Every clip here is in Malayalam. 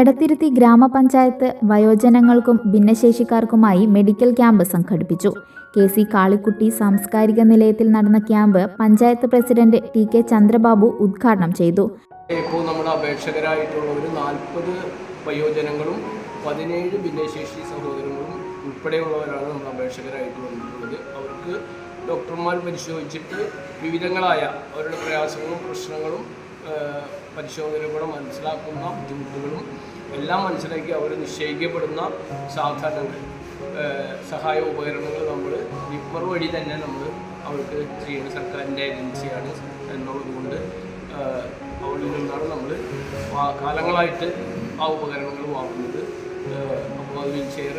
എടത്തിരുത്തി ഗ്രാമപഞ്ചായത്ത് വയോജനങ്ങൾക്കും ഭിന്നശേഷിക്കാർക്കുമായി മെഡിക്കൽ ക്യാമ്പ് സംഘടിപ്പിച്ചു. കെ സി കാളിക്കുട്ടി സാംസ്കാരിക നിലയത്തിൽ നടന്ന camp panchayat president T K Chandrababu ഉദ്ഘാടനം ചെയ്തു. ഇപ്പോൾ നമ്മുടെ അപേക്ഷകരായിട്ടുള്ളവർ നാൽപ്പത് വയോജനങ്ങളും പതിനേഴ് ഭിന്നശേഷി സഹോദരങ്ങളും ഉൾപ്പെടെയുള്ളവരാണ് നമ്മൾ അപേക്ഷകരായിട്ട് അവർക്ക് ഡോക്ടർമാർ പരിശോധിച്ചിട്ട് വിവിധങ്ങളായ അവരുടെ പ്രയാസങ്ങളും പ്രശ്നങ്ങളും ആ, പരിശോധനയിലൂടെ മനസ്സിലാക്കുന്ന ബുദ്ധിമുട്ടുകളും എല്ലാം മനസ്സിലാക്കി അവർ നിശ്ചയിക്കപ്പെടുന്ന സാധനങ്ങൾ സഹായ ഉപകരണങ്ങൾ നമ്മൾ വിപ്പർ വഴി തന്നെ നമ്മൾ അവർക്ക് ചെയ്യുന്ന സർക്കാരിന്റെ ഏജൻസിയാണ് എന്നുള്ളതുകൊണ്ട് അവിടെ നിന്നാണ് നമ്മൾ കാലങ്ങളായിട്ട് ആ ഉപകരണങ്ങൾ വാങ്ങുന്നത്. അപ്പോൾ വീൽ ചെയർ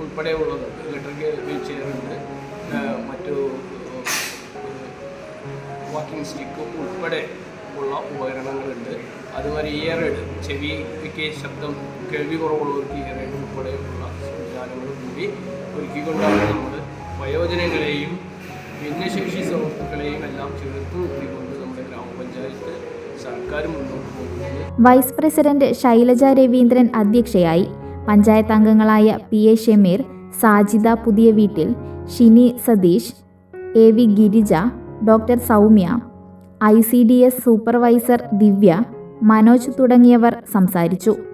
ഉൾപ്പെടെയുള്ളത് ഇലക്ട്രിക് വീൽ ചെയറുണ്ട് മറ്റു വാക്കിംഗ് സ്റ്റിക്ക് ഉൾപ്പെടെ ഉള്ള ഉപകരണങ്ങളുണ്ട്. അതുമാതിരി ഇയറേഡ് ചെവിക്ക് ശബ്ദം കേൾവി കുറവുള്ളവർക്ക് ഇയറേഡ് ഉൾപ്പെടെയുള്ള സംവിധാനങ്ങൾ കൂടി ഒരുക്കിക്കൊണ്ടാണ് നമ്മൾ വയോജനങ്ങളെയും ഭിന്നശേഷി സുഹൃത്തുക്കളെയും എല്ലാം ചേർത്ത് കൂട്ടിക്കൊണ്ട് നമ്മുടെ ഗ്രാമപഞ്ചായത്ത് സർക്കാർ മുന്നോട്ട് പോകുന്നത്. വൈസ് പ്രസിഡന്റ് ശൈലജ രവീന്ദ്രൻ അധ്യക്ഷയായി പഞ്ചായത്ത് അംഗങ്ങളായ പി എ ഷമീർ സാജിദ പുതിയ വീട്ടിൽ Shini Satheesh A V Girija doctor Soumya I supervisor Divya Manoj തുടങ്ങിയവർ സംസാരിച്ചു.